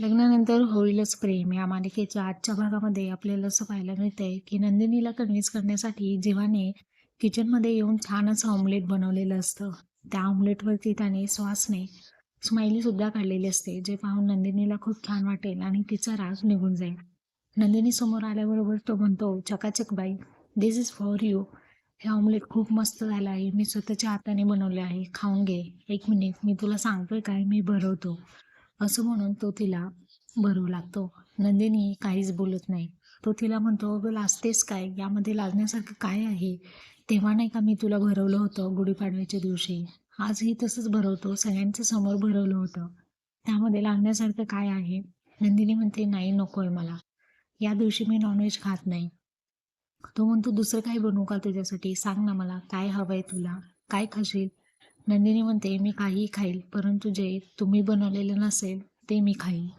लग्नानंतर होईलच प्रेम. या मालिकेच्या आजच्या भागामध्ये आपल्याला असं पाहायला मिळतंय की नंदिनीला कन्व्हिन्स करण्यासाठी जीवाने किचनमध्ये येऊन छान असं ऑमलेट बनवलेलं असतं. त्या ऑमलेटवरती त्याने श्वासने स्माइलीसुद्धा काढलेली असते जे पाहून नंदिनीला खूप छान वाटेल आणि तिचा राग निघून जाईल. नंदिनी समोर आल्याबरोबर तो म्हणतो चकाचक बाई दिस इज फॉर यू हे ऑमलेट खूप मस्त झालं आहे. मी स्वतःच्या हाताने बनवले आहे. खाऊन घे. एक मिनिट मी तुला सांगतोय काय? मी भरवतो. असं म्हणून तो तिला भरू लागतो. नंदिनी काहीच बोलत नाही. तो तिला म्हणतो अगं लाजतेस काय? यामध्ये लाजण्यासारखं काय आहे? तेव्हा नाही का मी तुला भरवलं होतं गुढीपाडव्याच्या दिवशी? आजही तसंच भरवतो सगळ्यांच्या समोर भरवलं होतं. त्यामध्ये लाजण्यासारखं काय आहे? नंदिनी म्हणते नाही नको आहे मला. या दिवशी मी नॉनव्हेज खात नाही. तो म्हणतो दुसरं काही बनवू का तुझ्यासाठी? सांग ना मला काय हवं आहे तुला? काय खाशील? नंदिनी म्हणते मी काहीही खाईल परंतु जे तुम्ही बनवलेलं नसेल ते मी खाईल